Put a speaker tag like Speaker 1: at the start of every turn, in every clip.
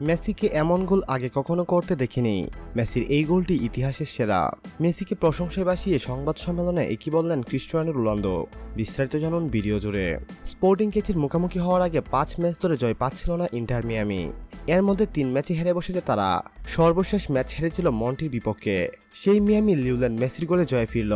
Speaker 1: মেসিকে এমন গোল আগে কখনো করতে দেখিনি। মেসির এই গোলটি ইতিহাসের সেরা। মেসিকে প্রশংসায় বাসিয়ে সংবাদ সম্মেলনে একই বললেন ক্রিস্টিয়ানো রোনালদো। বিস্তারিত জানুন ভিডিও জুড়ে। স্পোর্টিং কেচির মুখোমুখি হওয়ার আগে পাঁচ ম্যাচ ধরে জয় পাচ্ছিল না ইন্টার মিয়ামি। এর মধ্যে তিন ম্যাচে হেরে বসেছে তারা। সর্বশেষ ম্যাচ হেরেছিল মন্টির বিপক্ষে। সেই মিয়ামি লিউল্যান্ড মেসির গোলে জয় ফিরল।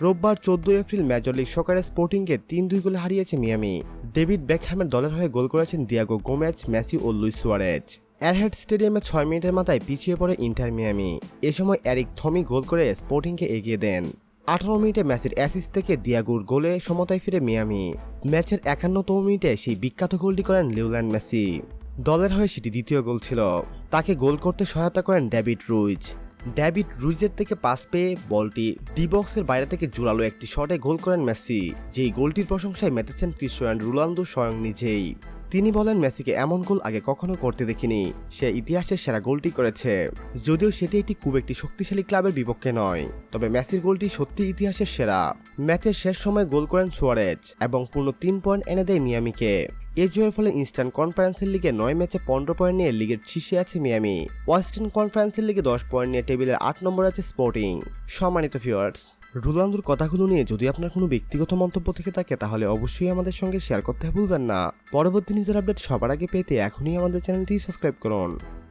Speaker 1: রোববার চোদ্দ এপ্রিল মেজর লিগ সকারে স্পোর্টিংকে তিন দুই গোলে হারিয়েছে মিয়ামি। ডেভিড বেকহ্যামের দলের হয়ে গোল করেছেন দিয়াগো গোমেজ, মেসি ও লুইস সুয়ারেজ। এয়ারহেড স্টেডিয়ামে ছয় মিনিটের মাথায় পিছিয়ে পড়ে ইন্টার মিয়ামি। এ সময় অ্যারিক থমি গোল করে স্পোর্টিংকে এগিয়ে দেন। আঠারো মিনিটে ম্যাচের অ্যাসিস থেকে দিয়াগুর গোলে সমতায় ফিরে মিয়ামি। ম্যাচের একান্নতম মিনিটে সেই বিখ্যাত গোলটি করেন লিউল্যান্ড মেসি। দলের হয়ে সেটি দ্বিতীয় গোল ছিল। তাকে গোল করতে সহায়তা করেন ড্যাভিড রুইজ। ড্যাভিড রুইজের থেকে পাস পেয়ে বলটি ডি বক্সের বাইরে থেকে জোরালো একটি শটে গোল করেন মেসি, যেই গোলটির প্রশংসায় মেতেছেন ক্রিস্টিয়ান রোনালদো স্বয়ং নিজেই। তিনি বলেন মেসিকে এমন গোল আগে কখনো করতে দেখিনি। সে ইতিহাসের সেরা গোলটি করেছে। যদিও সেটি একটি খুব একটি শক্তিশালী ক্লাবের বিপক্ষে নয়, তবে মেসির গোলটি সত্যি ইতিহাসের সেরা। ম্যাচের শেষ সময় গোল করেন সোয়ারেজ এবং পূর্ণ তিন পয়েন্ট এনে দেয় মিয়ামিকে। এ জয়ের ফলে ইস্টার্ন কনফারেন্সের লিগে নয় ম্যাচে পনেরো পয়েন্ট নিয়ে লিগের শীর্ষে আছে মিয়ামি। ওয়েস্টার্ন কনফারেন্সের লিগে দশ পয়েন্ট নিয়ে টেবিলের আট নম্বর আছে স্পোর্টিং। সম্মানিত ফিওয়ার্স রোনালদোর কথাগুলো নিয়ে যদি আপনার কোনো ব্যক্তিগত মন্তব্য থেকে থাকে, তাহলে অবশ্যই আমাদের সঙ্গে শেয়ার করতে ভুলবেন না। পরবর্তী নিজের আপডেট সবার আগে পেতে এখনই আমাদের চ্যানেলটি সাবস্ক্রাইব করুন।